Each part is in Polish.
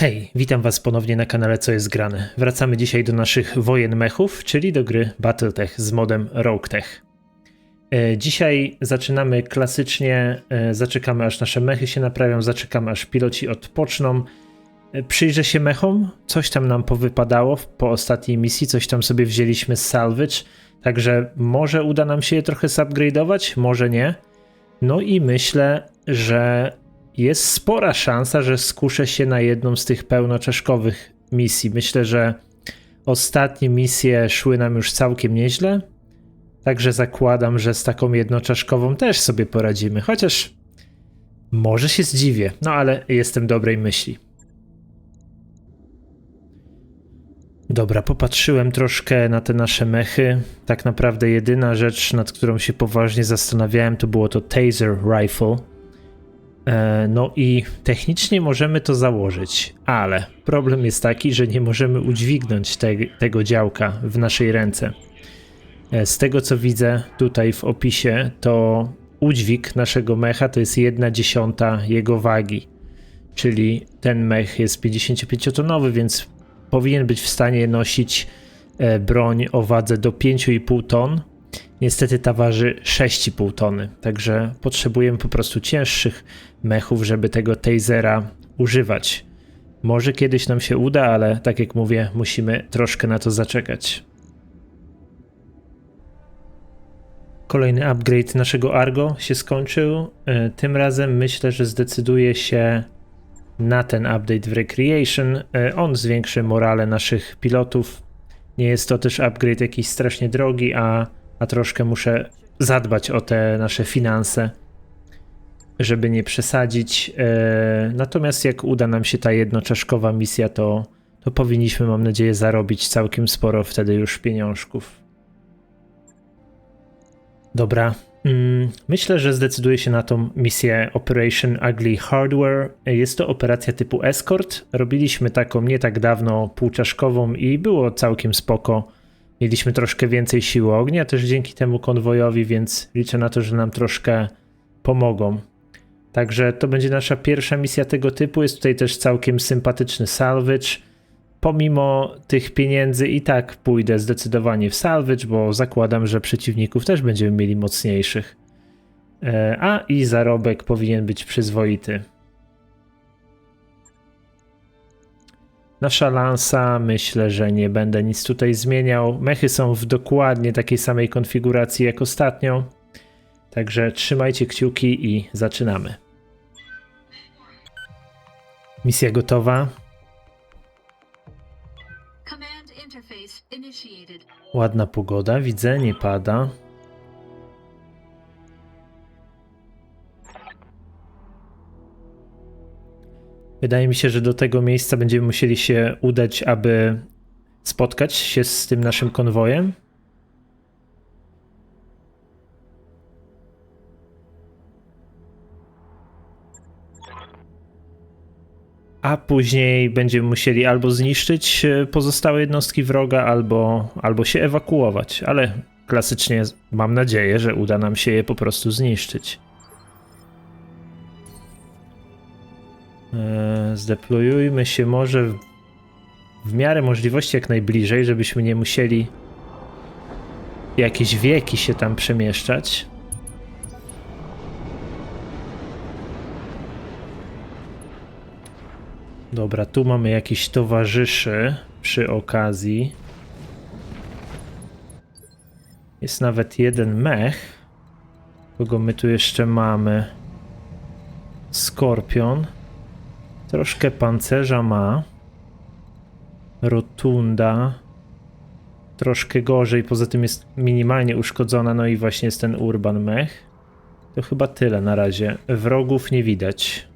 Hej, witam Was ponownie na kanale Co jest grane. Wracamy dzisiaj do naszych wojen mechów, czyli do gry Battletech z modem RogueTech. E, Dzisiaj zaczynamy klasycznie, e, zaczekamy aż nasze mechy się naprawią, zaczekamy aż piloci odpoczną. E, Przyjrzę się mechom, coś tam nam powypadało po ostatniej misji, coś tam sobie wzięliśmy z salvage, także może uda nam się je trochę zupgrade'ować, może nie. No i myślę, że jest spora szansa, że skuszę się na jedną z tych pełnoczeszkowych misji. Myślę, że ostatnie misje szły nam już całkiem nieźle. Także zakładam, że z taką jednoczaszkową też sobie poradzimy. Chociaż może się zdziwię, no ale jestem dobrej myśli. Dobra, popatrzyłem troszkę na te nasze mechy. Tak naprawdę jedyna rzecz, nad którą się poważnie zastanawiałem, to było to Taser Rifle. E, No i technicznie możemy to założyć, ale problem jest taki, że nie możemy udźwignąć te, tego działka w naszej ręce. E, Z tego co widzę tutaj w opisie, to udźwig naszego mecha to jest 1 dziesiąta jego wagi. Czyli ten mech jest 55-tonowy, więc powinien być w stanie nosić e, broń o wadze do 5,5 ton. Niestety ta waży 6,5 tony, także potrzebujemy po prostu cięższych mechów, żeby tego tasera używać. Może kiedyś nam się uda, ale tak jak mówię, musimy troszkę na to zaczekać. Kolejny upgrade naszego Argo się skończył. E, Tym razem myślę, że zdecyduje się na ten update w Recreation. E, On zwiększy morale naszych pilotów. Nie jest to też upgrade jakiś strasznie drogi, a, a troszkę muszę zadbać o te nasze finanse, żeby nie przesadzić. E, Natomiast jak uda nam się ta jednoczaszkowa misja, to, to powinniśmy, mam nadzieję, zarobić całkiem sporo wtedy już pieniążków. Dobra. Mm, Myślę, że zdecyduję się na tą misję Operation Ugly Hardware. Jest to operacja typu escort. Robiliśmy taką nie tak dawno półczaszkową i było całkiem spoko. Mieliśmy troszkę więcej siły ognia też dzięki temu konwojowi, więc liczę na to, że nam troszkę pomogą. Także to będzie nasza pierwsza misja tego typu. Jest tutaj też całkiem sympatyczny salvage. Pomimo tych pieniędzy i tak pójdę zdecydowanie w salvage, bo zakładam, że przeciwników też będziemy mieli mocniejszych. E, A i zarobek powinien być przyzwoity. Nasza lansa, myślę, że nie będę nic tutaj zmieniał. Mechy są w dokładnie takiej samej konfiguracji jak ostatnio. Także trzymajcie kciuki i zaczynamy. Misja gotowa. Ładna pogoda, widzę, nie pada. Wydaje mi się, że do tego miejsca będziemy musieli się udać, aby spotkać się z tym naszym konwojem. A później będziemy musieli albo zniszczyć e, pozostałe jednostki wroga, albo, albo się ewakuować. Ale klasycznie mam nadzieję, że uda nam się je po prostu zniszczyć. Eee, Zdeployujmy się może w, w miarę możliwości jak najbliżej, żebyśmy nie musieli jakieś wieki się tam przemieszczać. Dobra, tu mamy jakiś towarzyszy przy okazji. Jest nawet jeden mech. Kogo my tu jeszcze mamy? Skorpion. Troszkę pancerza ma. Rotunda. Troszkę gorzej, poza tym jest minimalnie uszkodzona. No i właśnie jest ten Urban Mech. To chyba tyle na razie. Wrogów nie widać.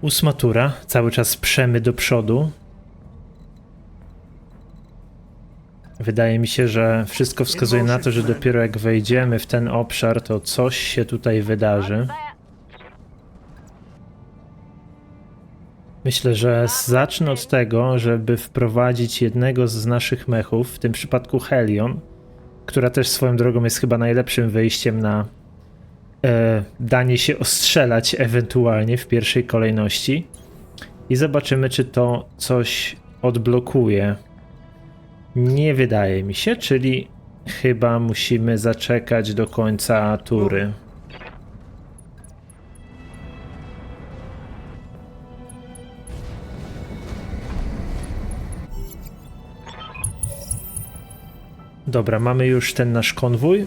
Ósma tura, cały czas przemy do przodu. Wydaje mi się, że wszystko wskazuje na to, że dopiero jak wejdziemy w ten obszar, to coś się tutaj wydarzy. Myślę, że zacznę od tego, żeby wprowadzić jednego z naszych mechów, w tym przypadku Helion, która też swoją drogą jest chyba najlepszym wyjściem na e, danie się ostrzelać ewentualnie w pierwszej kolejności i zobaczymy, czy to coś odblokuje. Nie wydaje mi się, czyli chyba musimy zaczekać do końca tury. Dobra, mamy już ten nasz konwój.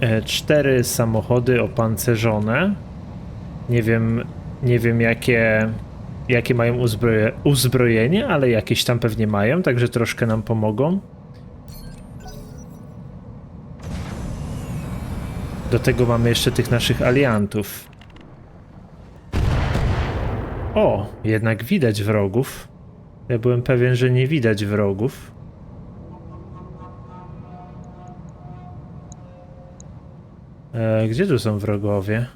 E, Cztery samochody opancerzone. Nie wiem, nie wiem jakie, jakie mają uzbroje, uzbrojenie, ale jakieś tam pewnie mają, także troszkę nam pomogą. Do tego mamy jeszcze tych naszych aliantów. O, jednak widać wrogów. Ja byłem pewien, że nie widać wrogów. E, gdzie tu są wrogowie?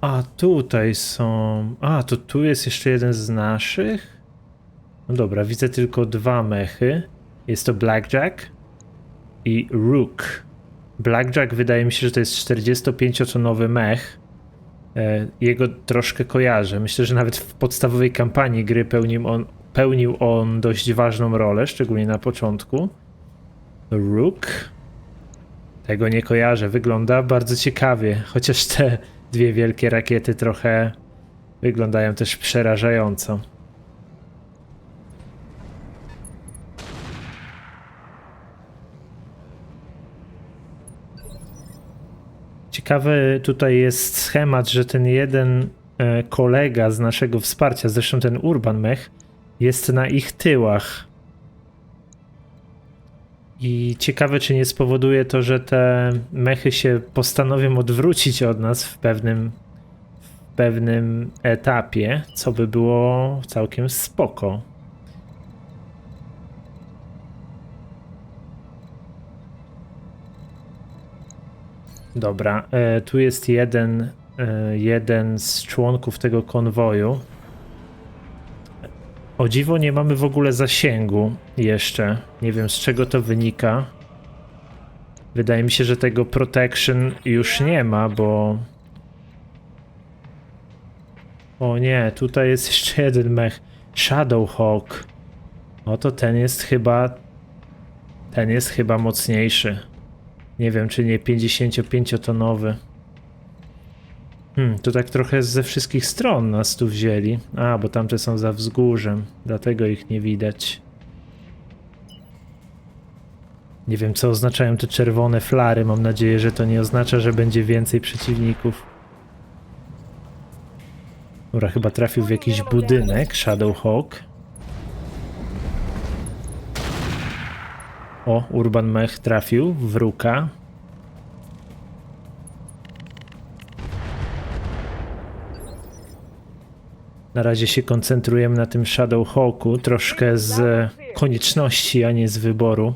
A tutaj są. A, to tu jest jeszcze jeden z naszych? No dobra, widzę tylko dwa mechy. Jest to Blackjack i Rook. Blackjack wydaje mi się, że to jest 45-tonowy mech. E, Jego troszkę kojarzę. Myślę, że nawet w podstawowej kampanii gry pełnił on, pełnił on dość ważną rolę, szczególnie na początku. Rook. Tego nie kojarzę. Wygląda bardzo ciekawie, chociaż te dwie wielkie rakiety trochę wyglądają też przerażająco. Ciekawy tutaj jest schemat, że ten jeden e, kolega z naszego wsparcia, zresztą ten Urban Mech, jest na ich tyłach. I ciekawe, czy nie spowoduje to, że te mechy się postanowią odwrócić od nas w pewnym, w pewnym etapie, co by było całkiem spoko. Dobra, e, tu jest jeden, e, jeden z członków tego konwoju. O dziwo nie mamy w ogóle zasięgu jeszcze. Nie wiem z czego to wynika. Wydaje mi się, że tego protection już nie ma, bo. O nie, tutaj jest jeszcze jeden mech. Shadowhawk. No to ten jest chyba. Ten jest chyba mocniejszy. Nie wiem, czy nie 55-tonowy. Hmm, to tak trochę ze wszystkich stron nas tu wzięli. A, bo tamte są za wzgórzem, dlatego ich nie widać. Nie wiem, co oznaczają te czerwone flary. Mam nadzieję, że to nie oznacza, że będzie więcej przeciwników. Dobra, chyba trafił w jakiś budynek Shadowhawk. O, Urban Mech trafił w Ruka. Na razie się koncentrujemy na tym Shadowhawku, troszkę z konieczności, a nie z wyboru.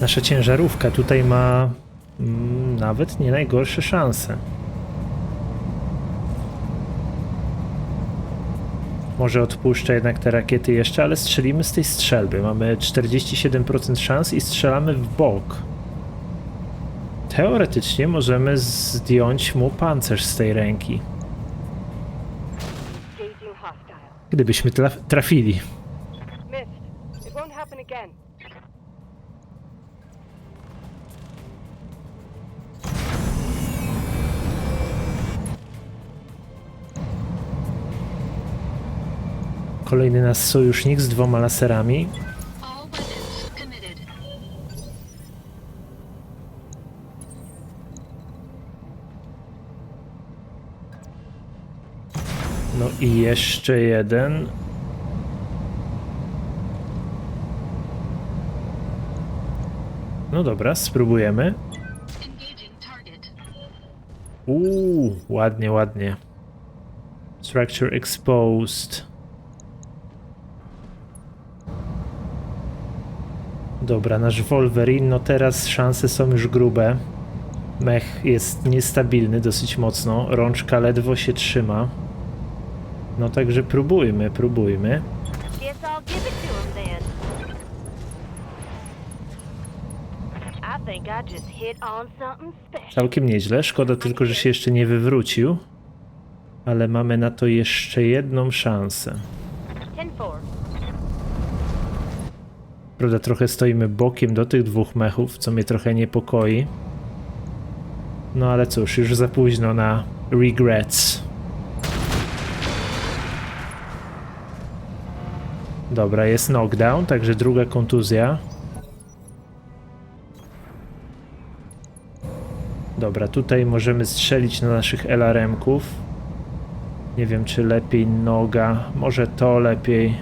Nasza ciężarówka tutaj ma mm, nawet nie najgorsze szanse. Może odpuszczę jednak te rakiety jeszcze, ale strzelimy z tej strzelby. Mamy 47% szans i strzelamy w bok. Teoretycznie możemy zdjąć mu pancerz z tej ręki. Gdybyśmy traf- trafili. Kolejny nasz sojusznik z dwoma laserami. No i jeszcze jeden. No dobra, spróbujemy. Uuu, ładnie, ładnie. Structure exposed. Dobra, nasz Wolverine, no teraz szanse są już grube. Mech jest niestabilny dosyć mocno, rączka ledwo się trzyma. No także próbujmy, próbujmy. Całkiem nieźle, szkoda tylko, że się jeszcze nie wywrócił. Ale mamy na to jeszcze jedną szansę. Prawda, trochę stoimy bokiem do tych dwóch mechów, co mnie trochę niepokoi. No ale cóż, już za późno na regrets. Dobra, jest knockdown, także druga kontuzja. Dobra, tutaj możemy strzelić na naszych LRM-ków. Nie wiem, czy lepiej noga, może to lepiej.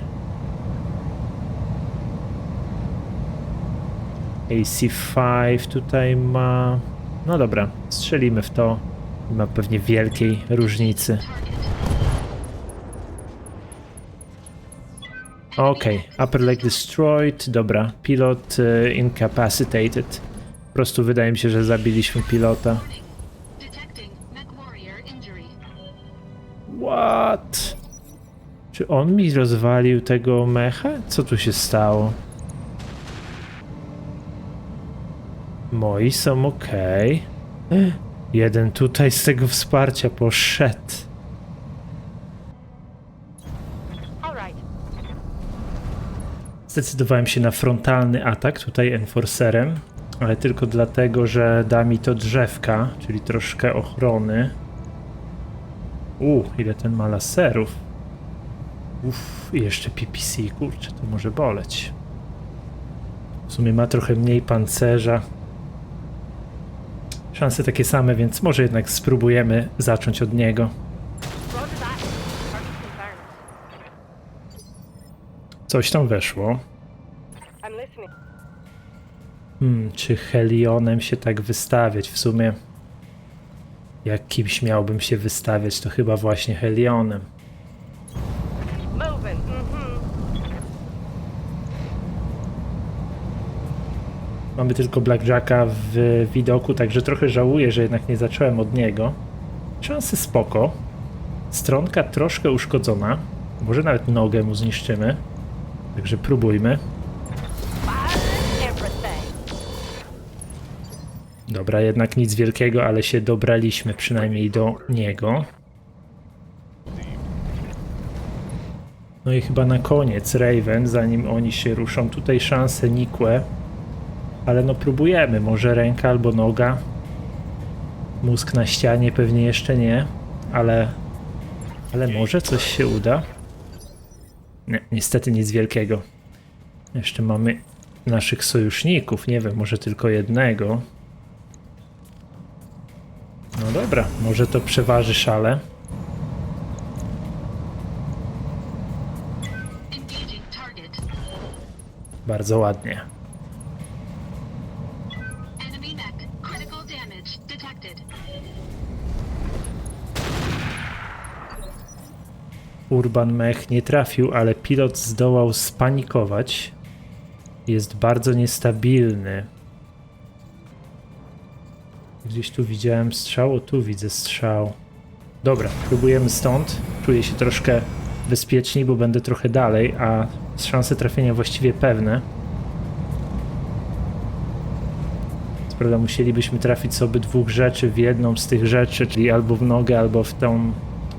AC5 tutaj ma. No dobra, strzelimy w to. Nie ma pewnie wielkiej różnicy. Okej, upper leg destroyed. Dobra, pilot e, incapacitated. Po prostu wydaje mi się, że zabiliśmy pilota. What? Czy on mi rozwalił tego mecha? Co tu się stało? Moi są ok. Jeden tutaj z tego wsparcia poszedł. Zdecydowałem się na frontalny atak tutaj Enforcerem, ale tylko dlatego, że da mi to drzewka, czyli troszkę ochrony. U, ile ten ma laserów. Uff, jeszcze PPC, kurczę, to może boleć. W sumie ma trochę mniej pancerza. Szanse takie same, więc może jednak spróbujemy zacząć od niego. Coś tam weszło. Hmm, czy Helionem się tak wystawiać? W sumie, jak kimś miałbym się wystawiać, to chyba właśnie Helionem. Mamy tylko Blackjacka w widoku, także trochę żałuję, że jednak nie zacząłem od niego. Szanse spoko. Stronka troszkę uszkodzona. Może nawet nogę mu zniszczymy. Także próbujmy. Dobra, jednak nic wielkiego, ale się dobraliśmy przynajmniej do niego. No i chyba na koniec Raven, zanim oni się ruszą. Tutaj szanse nikłe, ale no próbujemy. Może ręka albo noga. Mózg na ścianie pewnie jeszcze nie, ale, ale może coś się uda. Nie, niestety nic wielkiego. Jeszcze mamy naszych sojuszników, nie wiem, może tylko jednego. No dobra, może to przeważy szale. Bardzo ładnie. Urban Mech nie trafił, ale pilot zdołał spanikować. Jest bardzo niestabilny. Gdzieś tu widziałem strzał, o tu widzę strzał. Dobra, próbujemy stąd. Czuję się troszkę bezpieczniej, bo będę trochę dalej, a szanse trafienia właściwie pewne. Co prawda musielibyśmy trafić sobie dwóch rzeczy w jedną z tych rzeczy, czyli albo w nogę, albo w, tą,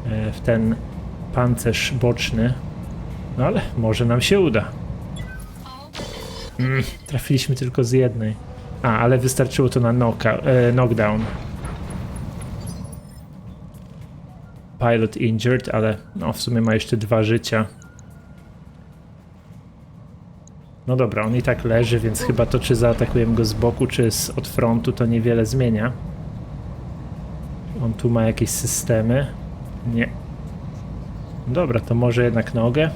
e, w ten pancerz boczny. No ale może nam się uda. Mm, trafiliśmy tylko z jednej. A, ale wystarczyło to na knocka, e, knockdown. Pilot injured, ale no w sumie ma jeszcze dwa życia. No dobra, on i tak leży, więc chyba to czy zaatakujemy go z boku, czy z, od frontu to niewiele zmienia. On tu ma jakieś systemy. Nie. Dobra, to może jednak nogę.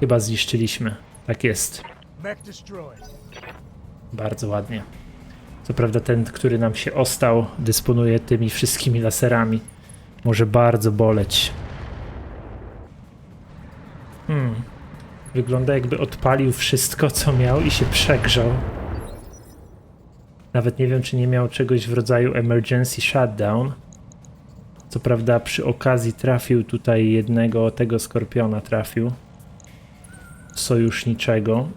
Chyba zniszczyliśmy. Tak jest. Bardzo ładnie. Co prawda ten, który nam się ostał, dysponuje tymi wszystkimi laserami. Może bardzo boleć. Hmm. Wygląda jakby odpalił wszystko, co miał i się przegrzał. Nawet nie wiem, czy nie miał czegoś w rodzaju emergency shutdown. Co prawda przy okazji trafił tutaj jednego, tego skorpiona trafił. Sojuszniczego.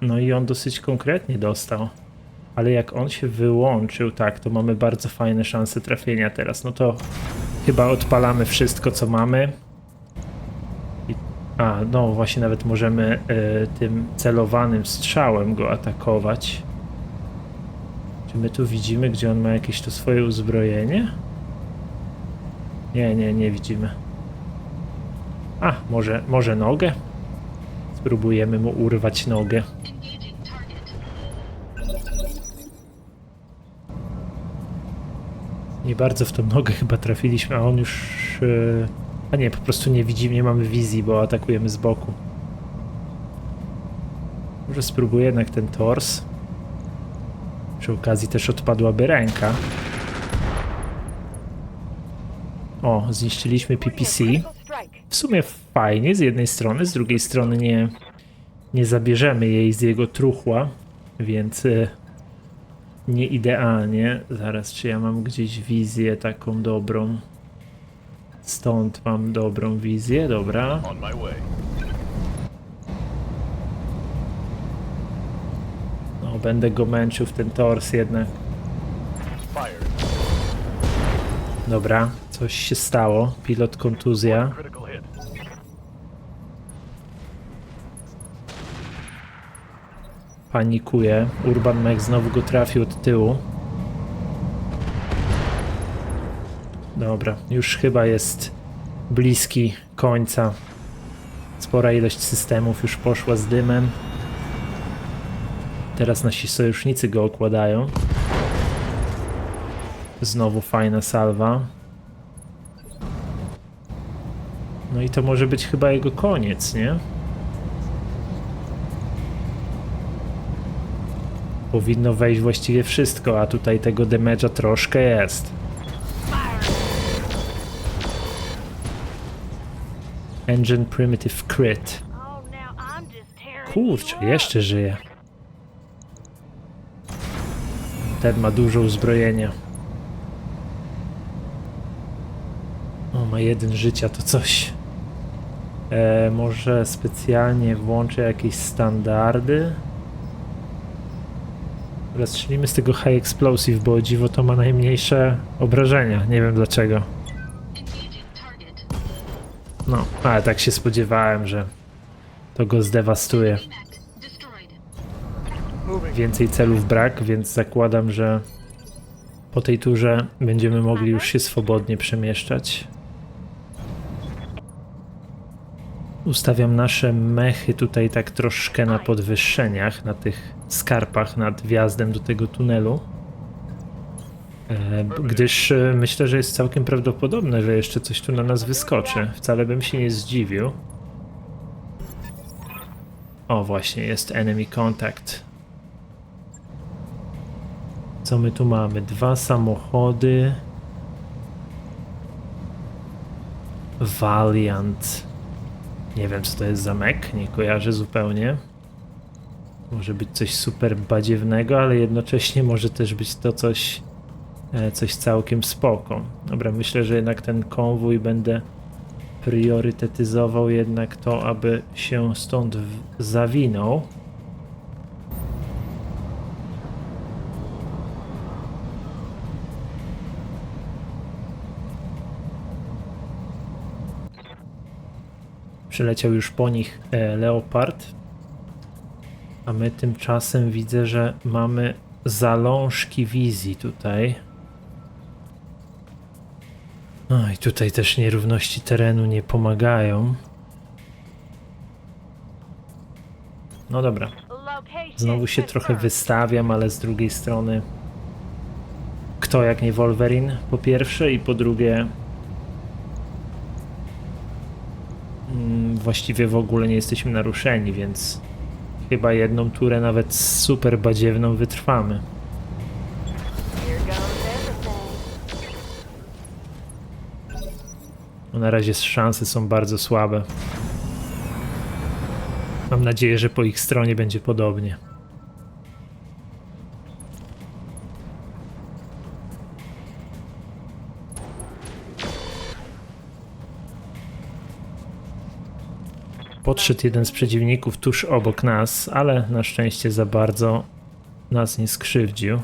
No i on dosyć konkretnie dostał. Ale jak on się wyłączył, tak, to mamy bardzo fajne szanse trafienia teraz. No to chyba odpalamy wszystko, co mamy. I, a, no właśnie nawet możemy e, tym celowanym strzałem go atakować. Czy my tu widzimy, gdzie on ma jakieś to swoje uzbrojenie? Nie, nie, nie widzimy. A, może, może nogę? Spróbujemy mu urwać nogę. Nie bardzo w tą nogę chyba trafiliśmy, a on już. e, A nie, po prostu nie widzimy, nie mamy wizji, bo atakujemy z boku. Może spróbuję jednak ten tors. Przy okazji też odpadłaby ręka. O, zniszczyliśmy PPC. W sumie fajnie z jednej strony, z drugiej strony nie, nie zabierzemy jej z jego truchła, więc e, nie idealnie. Zaraz, czy ja mam gdzieś wizję taką dobrą? Stąd mam dobrą wizję, dobra. Będę go męczył w ten tors jednak. Dobra, coś się stało. Pilot kontuzja. Panikuje. Urban Mech znowu go trafił od tyłu. Dobra, już chyba jest bliski końca. Spora ilość systemów już poszła z dymem. Teraz nasi sojusznicy go okładają. Znowu fajna salwa. No i to może być chyba jego koniec, nie? Powinno wejść właściwie wszystko, a tutaj tego damage'a troszkę jest. Engine Primitive Crit. Oh, Kurczę, jeszcze żyje. Ten ma dużo uzbrojenia. O, ma jeden życia, to coś. E, może specjalnie włączę jakieś standardy. Dobra, strzelimy z tego High Explosive, bo dziwo to ma najmniejsze obrażenia. Nie wiem dlaczego. No, ale tak się spodziewałem, że to go zdewastuje. Więcej celów brak, więc zakładam, że po tej turze będziemy mogli już się swobodnie przemieszczać. Ustawiam nasze mechy tutaj tak troszkę na podwyższeniach, na tych skarpach nad wjazdem do tego tunelu. E, Gdyż e, myślę, że jest całkiem prawdopodobne, że jeszcze coś tu na nas wyskoczy. Wcale bym się nie zdziwił. O, właśnie, jest enemy contact. Co my tu mamy? Dwa samochody. Valiant. Nie wiem, co to jest za mek, nie kojarzę zupełnie. Może być coś super badziewnego, ale jednocześnie może też być to coś, e, coś całkiem spoko. Dobra, myślę, że jednak ten konwój będę priorytetyzował jednak to, aby się stąd zawinął. Przyleciał już po nich e, Leopard. A my tymczasem widzę, że mamy zalążki wizji tutaj. No i tutaj też nierówności terenu nie pomagają. No dobra, znowu się trochę wystawiam, ale z drugiej strony kto jak nie Wolverine po pierwsze i po drugie właściwie w ogóle nie jesteśmy naruszeni, więc chyba jedną turę nawet super badziewną wytrwamy. No na razie szanse są bardzo słabe. Mam nadzieję, że po ich stronie będzie podobnie. Podszedł jeden z przeciwników tuż obok nas, ale na szczęście za bardzo nas nie skrzywdził.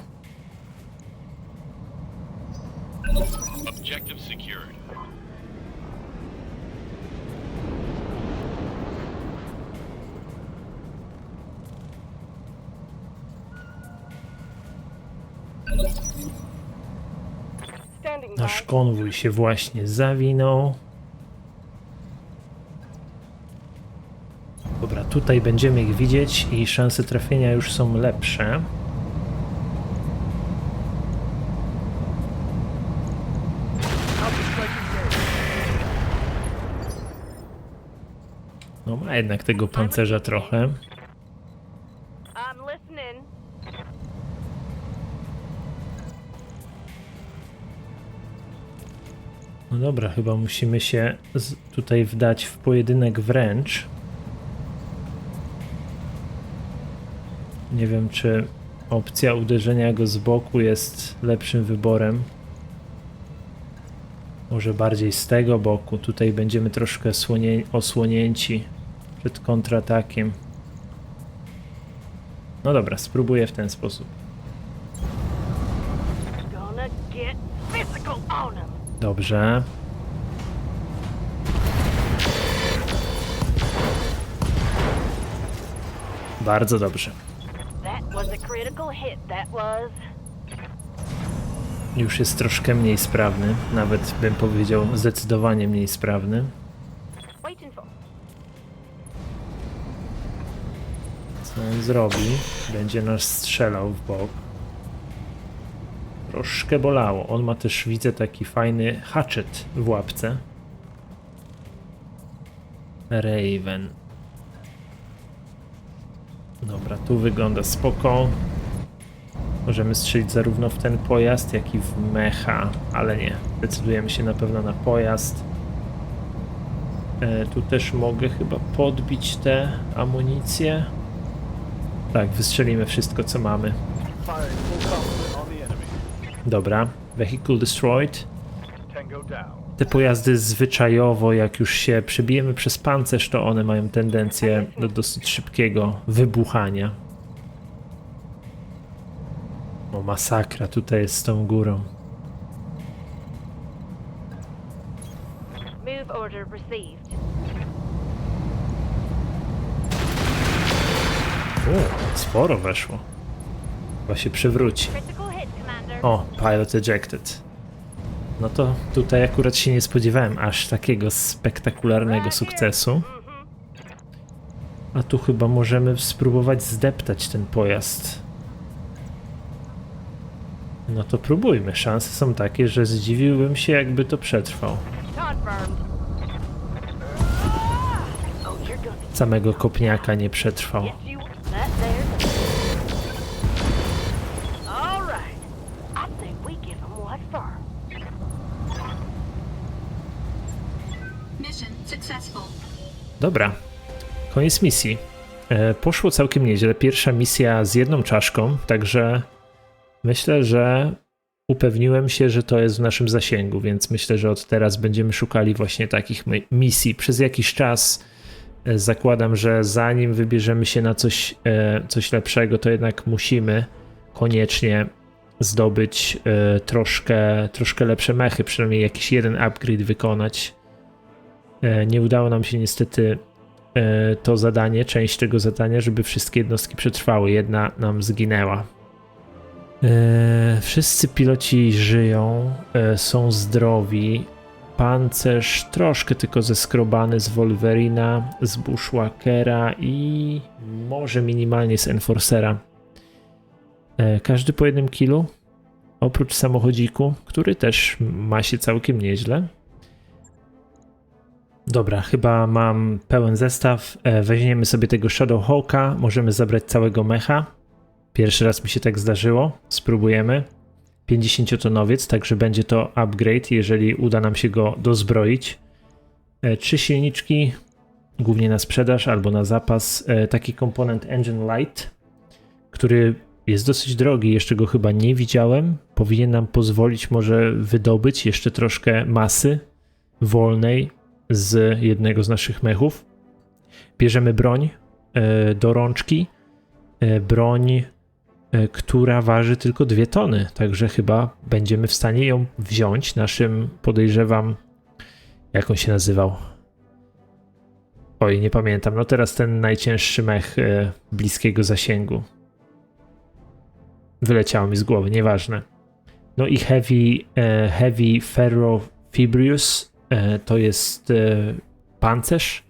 Nasz konwój się właśnie zawinął. Tutaj będziemy ich widzieć i szanse trafienia już są lepsze. No ma jednak tego pancerza trochę. No dobra, chyba musimy się tutaj wdać w pojedynek wręcz. Nie wiem, czy opcja uderzenia go z boku jest lepszym wyborem. Może bardziej z tego boku. Tutaj będziemy troszkę osłonięci przed kontratakiem. No dobra, spróbuję w ten sposób. Dobrze. Bardzo dobrze. That was a critical hit, that was. Już jest troszkę mniej sprawny, nawet bym powiedział zdecydowanie mniej sprawny. Co on zrobi? Będzie nas strzelał w bok. Troszkę bolało. On ma też, widzę, taki fajny hatchet w łapce. Raven. Dobra, tu wygląda spoko. Możemy strzelić zarówno w ten pojazd, jak i w mecha, ale nie. Decydujemy się na pewno na pojazd. E, tu też mogę chyba podbić te amunicje. Tak, wystrzelimy wszystko, co mamy. Dobra, vehicle destroyed. Te pojazdy zwyczajowo, jak już się przebijemy przez pancerz, to one mają tendencję do dosyć szybkiego wybuchania. O, masakra tutaj jest z tą górą. Move order received. O, sporo weszło. Chyba się przewróci. Critical hit, Commander. O, pilot ejected. No to tutaj akurat się nie spodziewałem aż takiego spektakularnego sukcesu. A tu chyba możemy spróbować zdeptać ten pojazd. No to próbujmy. Szanse są takie, że zdziwiłbym się, jakby to przetrwał. Samego kopniaka nie przetrwał. Dobra, koniec misji. E, poszło całkiem nieźle. Pierwsza misja z jedną czaszką, także myślę, że upewniłem się, że to jest w naszym zasięgu, więc myślę, że od teraz będziemy szukali właśnie takich mi- misji. Przez jakiś czas e, zakładam, że zanim wybierzemy się na coś, e, coś lepszego, to jednak musimy koniecznie zdobyć e, troszkę, troszkę lepsze mechy, przynajmniej jakiś jeden upgrade wykonać. Nie udało nam się niestety to zadanie, część tego zadania, żeby wszystkie jednostki przetrwały. Jedna nam zginęła. E, Wszyscy piloci żyją, e, są zdrowi. Pancerz troszkę tylko zeskrobany z Wolverina, z Bushwhackera i może minimalnie z Enforcera. E, Każdy po jednym kilu, oprócz samochodziku, który też ma się całkiem nieźle. Dobra, chyba mam pełen zestaw. Weźmiemy sobie tego Shadowhawka, możemy zabrać całego mecha. Pierwszy raz mi się tak zdarzyło. Spróbujemy. 50-tonowiec, także będzie to upgrade, jeżeli uda nam się go dozbroić. E, Trzy silniczki głównie na sprzedaż albo na zapas, e, taki komponent Engine Light, który jest dosyć drogi, jeszcze go chyba nie widziałem. Powinien nam pozwolić może wydobyć jeszcze troszkę masy wolnej z jednego z naszych mechów. Bierzemy broń e, do rączki. Broń, która waży tylko dwie tony, także chyba będziemy w stanie ją wziąć naszym, podejrzewam, jak on się nazywał? Oj, nie pamiętam. No teraz ten najcięższy mech e, bliskiego zasięgu. Wyleciało mi z głowy, nieważne. No i Heavy, e, heavy Ferrofibrius e, to jest e, pancerz.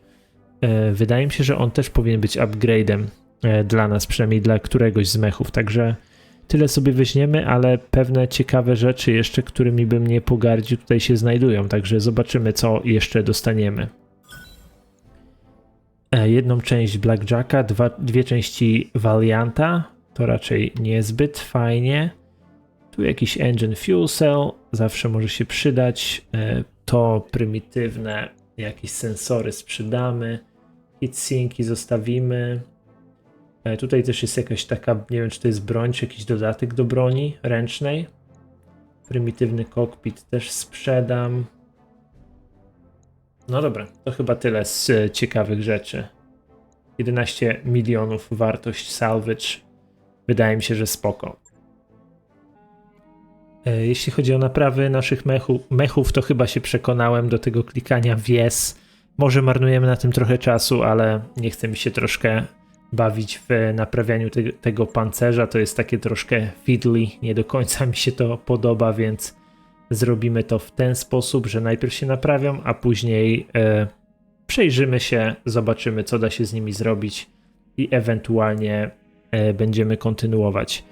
E, wydaje mi się, że on też powinien być upgrade'em e, dla nas, przynajmniej dla któregoś z mechów. Także tyle sobie weźmiemy, ale pewne ciekawe rzeczy jeszcze, którymi bym nie pogardził, tutaj się znajdują. Także zobaczymy, co jeszcze dostaniemy. E, Jedną część Blackjacka, dwa, dwie części Valianta. To raczej niezbyt fajnie. Tu jakiś engine fuel cell, zawsze może się przydać. E, To prymitywne jakieś sensory sprzedamy. Heatsinki zostawimy. E, Tutaj też jest jakaś taka, nie wiem czy to jest broń, czy jakiś dodatek do broni ręcznej. Prymitywny cockpit też sprzedam. No dobra, to chyba tyle z e, ciekawych rzeczy. 11 milionów wartość salvage. Wydaje mi się, że spoko. E, Jeśli chodzi o naprawy naszych mechu, mechów, to chyba się przekonałem do tego klikania w yes. Może marnujemy na tym trochę czasu, ale nie chce mi się troszkę bawić w naprawianiu te, tego pancerza. To jest takie troszkę fiddly, nie do końca mi się to podoba, więc zrobimy to w ten sposób, że najpierw się naprawią, a później e, przejrzymy się, zobaczymy, co da się z nimi zrobić i ewentualnie e, będziemy kontynuować.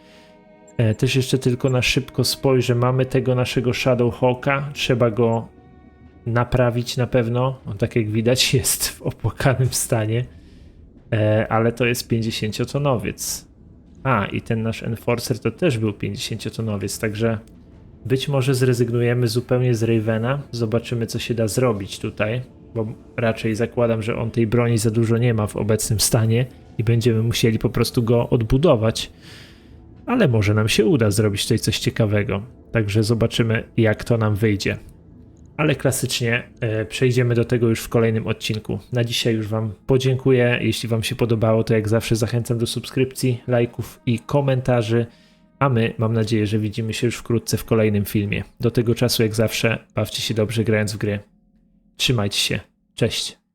E, Też jeszcze tylko na szybko spojrzę. Mamy tego naszego Shadowhawka. Trzeba go naprawić na pewno. On, tak jak widać, jest w opłakanym stanie. E, Ale to jest 50-tonowiec. A, i ten nasz Enforcer to też był 50-tonowiec, także być może zrezygnujemy zupełnie z Ravena. Zobaczymy, co się da zrobić tutaj, bo raczej zakładam, że on tej broni za dużo nie ma w obecnym stanie i będziemy musieli po prostu go odbudować. Ale może nam się uda zrobić tutaj coś ciekawego. Także zobaczymy, jak to nam wyjdzie. Ale klasycznie e, przejdziemy do tego już w kolejnym odcinku. Na dzisiaj już Wam podziękuję. Jeśli Wam się podobało, to jak zawsze zachęcam do subskrypcji, lajków i komentarzy. A my mam nadzieję, że widzimy się już wkrótce w kolejnym filmie. Do tego czasu, jak zawsze, bawcie się dobrze grając w gry. Trzymajcie się. Cześć.